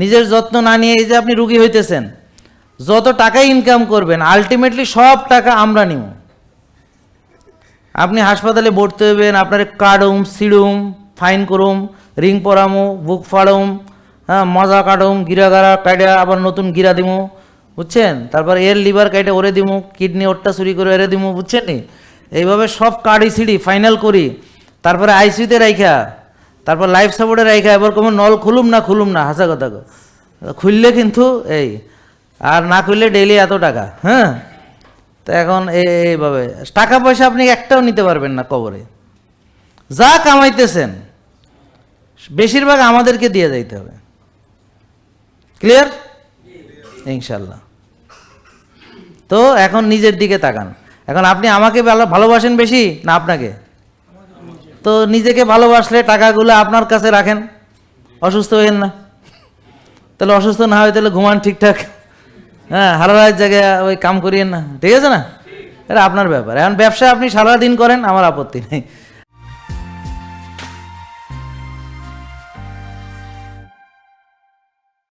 নিজের যত্ন না নিয়ে এই যে আপনি রুগী হইতেছেন, যত টাকা ইনকাম করবেন আলটিমেটলি সব টাকা আমরা নিব। আপনি হাসপাতালে ভর্তি হইবেন, আপনার কাটুম সিড়ুম ফাইন করুম, রিং পরামু, বুক ফাড়ুম হ্যাঁ মজা কাটুম, গিরা গাড়া কাইটা আবার নতুন গিরা দিমু, বুঝছেন? তারপর এর লিভার কাইটে ওরে দিমু, কিডনি ওরটা চুরি করে এরে দিমু বুঝছেন এইভাবে সব কাড়ি সিঁড়ি ফাইনাল করি। তারপরে আইসিউতে রাইখা তারপর লাইফ সাপোর্টে রাইখা, এবার কোনো নল খুলুম না খুলুম না, হাসা কথা। খুললে কিন্তু এই, আর না খুললে ডেইলি এত টাকা হ্যাঁ? তো এখন এই- এইভাবে। টাকা পয়সা আপনি একটাও নিতে পারবেন না কবরে। যা কামাইতেছেন, বেশিরভাগ আমাদেরকে দিয়ে যাইতে হবে। ক্লিয়ার ইনশাল্লাহ তো এখন নিজের দিকে তাকান। এখন আপনি আমাকে ভালোবাসেন বেশি না আপনাকে? তো নিজেকে ভালোবাসলে টাকাগুলো আপনার কাছে রাখেন। অসুস্থ হইেন না। তাহলে অসুস্থ না হয় তাহলে ঘুমান ঠিকঠাক। হ্যাঁ হারা রাত জায়গায় ওই কাম করিয়েন না। ঠিক আছে না? এটা আপনার ব্যাপার। এখন ব্যবসা আপনি সারাদিন করেন, আমার আপত্তি নেই।